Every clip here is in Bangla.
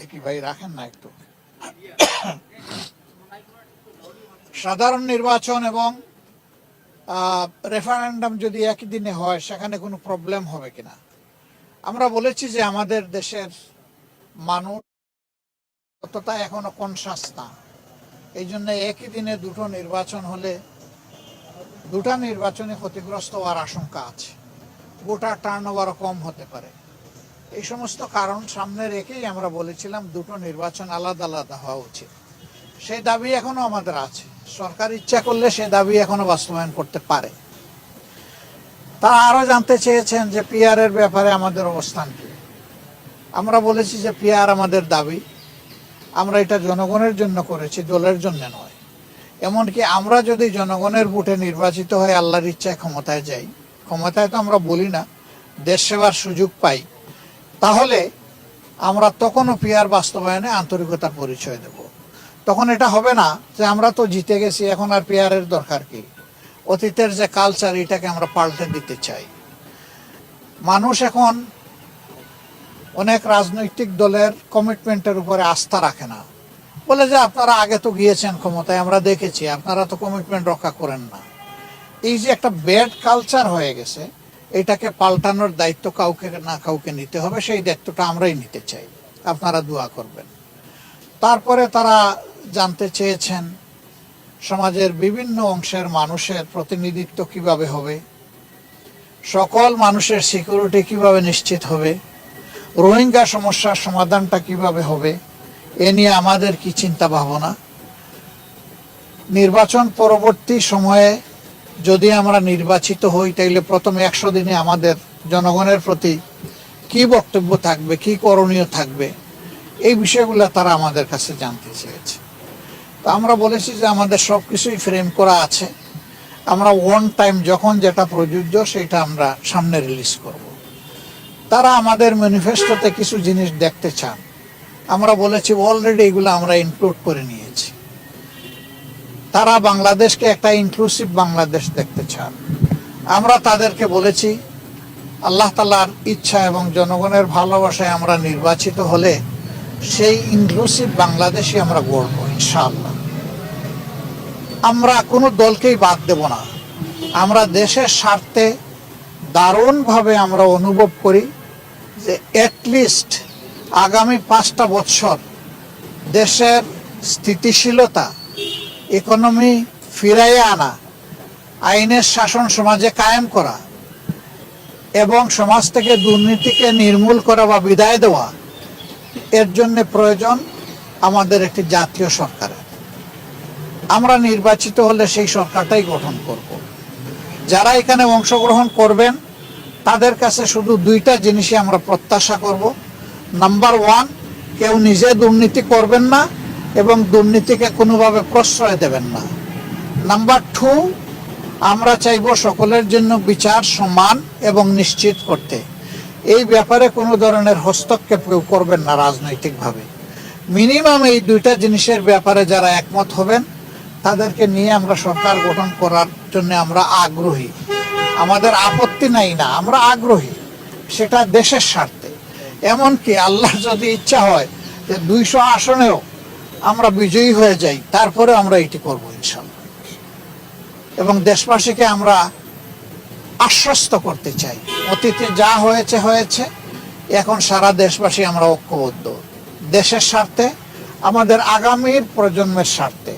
দেখি ভাই, রাখেন না একটু। সাধারণ নির্বাচন এবং রেফারেন্ডাম যদি একই দিনে হয়, সেখানে কোনো প্রবলেম হবে কিনা? আমরা বলেছি যে আমাদের দেশের মানুষ অতটা এখনও কনসাস না। এই জন্য একই দিনে দুটো নির্বাচন হলে দুটা নির্বাচনে ক্ষতিগ্রস্ত হওয়ার আশঙ্কা আছে। গোটা টার্ন ওভারও কম হতে পারে। এই সমস্ত কারণ সামনে রেখেই আমরা বলেছিলাম দুটো নির্বাচন আলাদা আলাদা হওয়া উচিত। সেই দাবি এখনও আমাদের আছে। সরকার ইচ্ছা করলে সে দাবি এখনও বাস্তবায়ন করতে পারে। তারা আরও জানতে চেয়েছেন যে পিআর এর ব্যাপারে আমাদের অবস্থান কি। আমরা বলেছি যে পিআর আমাদের দাবি। আমরা এটা জনগণের জন্য করেছি, দলের জন্য নয়। এমনকি আমরা যদি জনগণের ভোটে নির্বাচিত হয়ে আল্লাহর ইচ্ছায় ক্ষমতায় যাই, ক্ষমতায় তো আমরা বলি না, দেশ সেবার সুযোগ পাই। তাহলে আমরা তখনও পিআর বাস্তবায়নে আন্তরিকতার পরিচয় দেব। তখন এটা হবে না যে আমরা তো জিতে গেছি, এখন আর পিআর এর দরকার কি? অতীতের যে কালচার এটাকে আমরা পাল্টে দিতে চাই। মানুষ এখন অনেক রাজনৈতিক দলের কমিটমেন্টের উপরে আস্থা রাখে না। বলে যে আপনারা আগে তো গিয়েছেন ক্ষমতায়, আমরা দেখেছি, আপনারা তো কমিটমেন্ট রক্ষা করেন না। এই যে একটা ব্যাড কালচার হয়ে গেছে এটাকে পাল্টানোর দায়িত্ব কাউকে না কাউকে নিতে হবে, সেই দায়িত্বটা আমরাই নিতে চাই। আপনারা দোয়া করবেন। তারপরে তারা জানতে চেয়েছেন, সমাজের বিভিন্ন অংশের মানুষের প্রতিনিধিত্ব কীভাবে হবে, সকল মানুষের সিকিউরিটি কীভাবে নিশ্চিত হবে, রোহিঙ্গা সমস্যার সমাধানটা কীভাবে হবে, এ নিয়ে আমাদের কি চিন্তা ভাবনা নির্বাচন পরবর্তী সময়ে যদি আমরা নির্বাচিত হই, তাইলে প্রথম একশো দিনে আমাদের জনগণের প্রতি কি বক্তব্য থাকবে, কি করণীয় থাকবে, এই বিষয়গুলো তারা আমাদের কাছে জানতে চেয়েছে। তো আমরা বলেছি যে আমাদের সব কিছুই ফ্রেম করা আছে। আমরা ওয়ান টাইম যখন যেটা প্রযোজ্য, সেটা আমরা সামনে রিলিজ করব। তারা আমাদের ম্যানিফেস্টোতে কিছু জিনিস দেখতে চান। আমরা বলেছি অলরেডি এগুলো আমরা ইনক্লুড করে নিয়েছি। তারা বাংলাদেশকে একটা ইনক্লুসিভ বাংলাদেশ দেখতে চান। আমরা তাদেরকে বলেছি, আল্লাহ তালার ইচ্ছা এবং জনগণের ভালোবাসায় আমরা নির্বাচিত হলে সেই ইনক্লুসিভ বাংলাদেশই আমরা গড়ব, ইনশাআল্লাহ। আমরা কোনো দলকেই বাদ দেব না। আমরা দেশের স্বার্থে দারুণভাবে আমরা অনুভব করি যে অ্যাটলিস্ট আগামী পাঁচটা বছর দেশের স্থিতিশীলতা ইকোনমি ফিরাইয়ে আনা, আইনের শাসন সমাজে কায়েম করা এবং সমাজ থেকে দুর্নীতিকে নির্মূল করা বা বিদায় দেওয়া, এর জন্য প্রয়োজন আমাদের একটি জাতীয় সরকারের আমরা নির্বাচিত হলে সেই সরকারটাই গঠন করব। যারা এখানে অংশগ্রহণ করবেন, তাদের কাছে শুধু দুইটা জিনিসই আমরা প্রত্যাশা করব। নাম্বার ওয়ান, কেউ নিজে দুর্নীতি করবেন না এবং দুর্নীতিকে কোনোভাবে প্রশ্রয় দেবেন না। নাম্বার টু আমরা চাইব সকলের জন্য বিচার সমান এবং নিশ্চিত করতে। এই ব্যাপারে কোনো ধরনের হস্তক্ষেপ কেউ করবেন না রাজনৈতিকভাবে। মিনিমাম এই দুইটা জিনিসের ব্যাপারে যারা একমত হবেন, তাদেরকে নিয়ে আমরা সরকার গঠন করার জন্য আমরা আগ্রহী। আমাদের আপত্তি নাই না, আমরা আগ্রহী। সেটা দেশের স্বার্থে। এমনকি আল্লাহ যদি ইচ্ছা হয় যে দুইশো আসনেও আমরা বিজয়ী হয়ে যাই তারপরে আমরা এটি করব ইনশাল্লাহ। এবং দেশবাসীকে আমরা আশ্বস্ত করতে চাই। অতীতে যা হয়েছে হয়েছে। এখন সারা দেশবাসী আমরা ঐক্যবদ্ধ। দেশের স্বার্থে, আমাদের আগামীর প্রজন্মের স্বার্থে।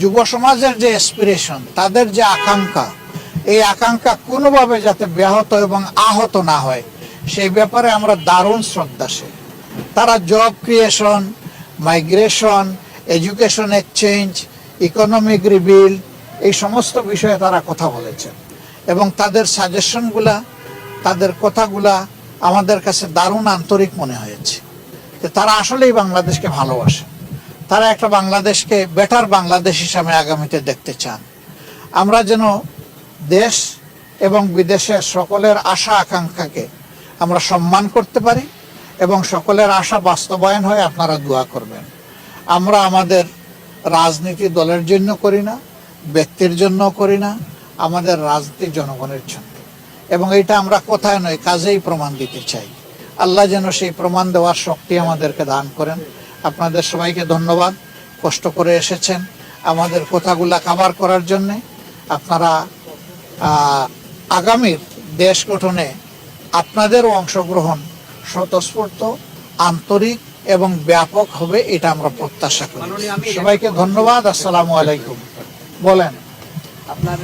যুব সমাজের যে এসপিরেশন তাদের যে আকাঙ্ক্ষা, এই আকাঙ্ক্ষা কোনোভাবে যাতে ব্যাহত এবং আহত না হয়, সেই ব্যাপারে আমরা দারুণ শ্রদ্ধাশীল। তারা job creation migration education exchange economic rebuild এই সমস্ত বিষয়ে তারা কথা বলেছেন। এবং তাদের সাজেশনগুলা তাদের কথাগুলা আমাদের কাছে দারুণ আন্তরিক মনে হয়েছে। যে তারা আসলেই বাংলাদেশকে ভালোবাসে। তারা একটা বাংলাদেশকে বেটার বাংলাদেশ হিসাবে আগামীতে দেখতে চান। আমরা যেন দেশ এবং বিদেশের সকলের আশা আকাঙ্ক্ষাকে আমরা সম্মান করতে পারি এবং সকলের আশা বাস্তবায়ন হয় আপনারা দোয়া করবেন। আমরা আমাদের রাজনীতি দলের জন্য করি না, ব্যক্তির জন্য করি না, আমাদের রাজনীতি জনগণের জন্য। এবং এটা আমরা কোথায় নয়, কাজেই প্রমাণ দিতে চাই। আল্লাহ যেন সেই প্রমাণ দেওয়ার শক্তি আমাদেরকে দান করেন। আপনাদের সবাইকে ধন্যবাদ, কষ্ট করে এসেছেন আমাদের কথাগুলা কাভার করার জন্যে। আপনারা আগামীর দেশ গঠনে আপনাদেরও অংশগ্রহণ স্বতঃস্ফূর্ত আন্তরিক এবং ব্যাপক হবে এটা আমরা প্রত্যাশা করি। সবাইকে ধন্যবাদ আসসালামু আলাইকুম। বলেন। আপনার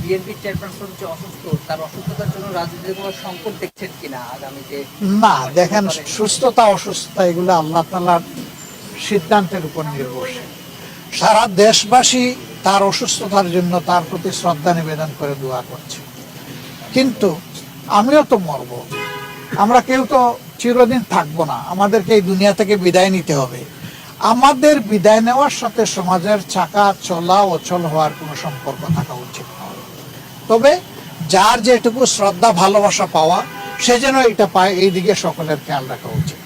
বিএনপি চেয়ারপারসন যে অসুস্থ তার অসুস্থতার জন্য রাজনীতির কোনো সংকট দেখছেন কিনা আগামীতে? না দেখেন সুস্থতা অসুস্থতা এগুলো আল্লাহ তালার সিদ্ধান্তের উপর নির্ভরশীল। সারা দেশবাসী তার অসুস্থতার জন্য তার প্রতি শ্রদ্ধা নিবেদন করে দোয়া করছে। কিন্তু আমিও তো মরব। আমরা কেউ তো চিরদিন থাকব না। আমাদেরকে এই দুনিয়া থেকে বিদায় নিতে হবে। আমাদের বিদায় নেওয়ার সাথে সমাজের চাকা চলা অচল হওয়ার কোনো সম্পর্ক থাকা উচিত তবে যার যেটুকু শ্রদ্ধা, ভালোবাসা পাওয়া, সে যেন এটা পায়, এই দিকে সকলের খেয়াল রাখা উচিত।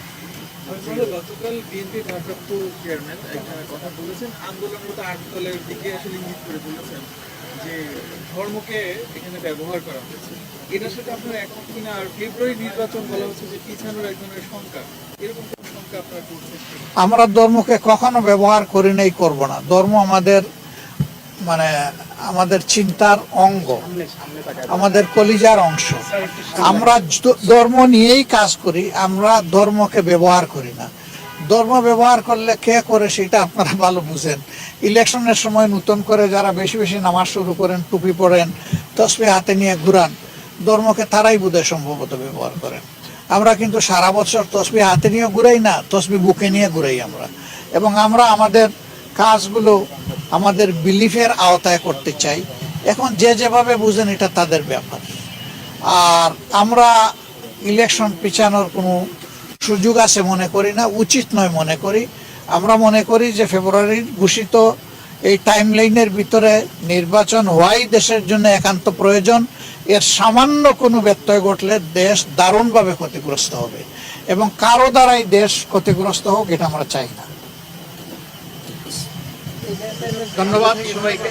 বলেছেন। যে ধর্মকে এখানে ব্যবহার করা হয়েছে, এটার সাথে আপনার একমত কিনা? আর ফেব্রুয়ারি নির্বাচন বলা হচ্ছে যে পিছানোর এক ধরনের শঙ্কা এরকম? আমরা ধর্মকে কখনো ব্যবহার করি নাই, করব না। ধর্ম আমাদের মানে আমাদের চিন্তার অঙ্গ, আমাদের কলিজার অংশ। আমরা ধর্ম নিয়েই কাজ করি, আমরা ধর্মকে ব্যবহার করি না। ধর্ম ব্যবহার করলে কে করে সেটা আপনারা ভালো বুঝেন। ইলেকশনের সময় নতুন করে যারা বেশি বেশি নামাজ শুরু করেন, টুপি পরেন তসবি হাতে নিয়ে ঘুরান, ধর্মকে তারাই বোধহয় সম্ভবত ব্যবহার করেন। আমরা কিন্তু সারা বছর তসবি হাতে নিয়ে ঘুরাই না তসবি বুকে নিয়ে ঘুরাই আমরা। এবং আমরা আমাদের কাজগুলো আমাদের বিলিফের আওতায় করতে চাই। এখন যে যেভাবে বুঝেন এটা তাদের ব্যাপার। আর আমরা ইলেকশন পিছানোর কোনো সুযোগ আছে মনে করি না, উচিত নয় মনে করি। আমরা মনে করি যে ফেব্রুয়ারির ঘোষিত এই টাইম লাইনের ভিতরে নির্বাচন হওয়াই দেশের জন্য একান্ত প্রয়োজন। এর সামান্য কোনো ব্যত্যয় ঘটলে দেশ দারুণভাবে ক্ষতিগ্রস্ত হবে এবং কারও দ্বারাই দেশ ক্ষতিগ্রস্ত হোক, এটা আমরা চাই না। ধন্যবাদ সবাইকে।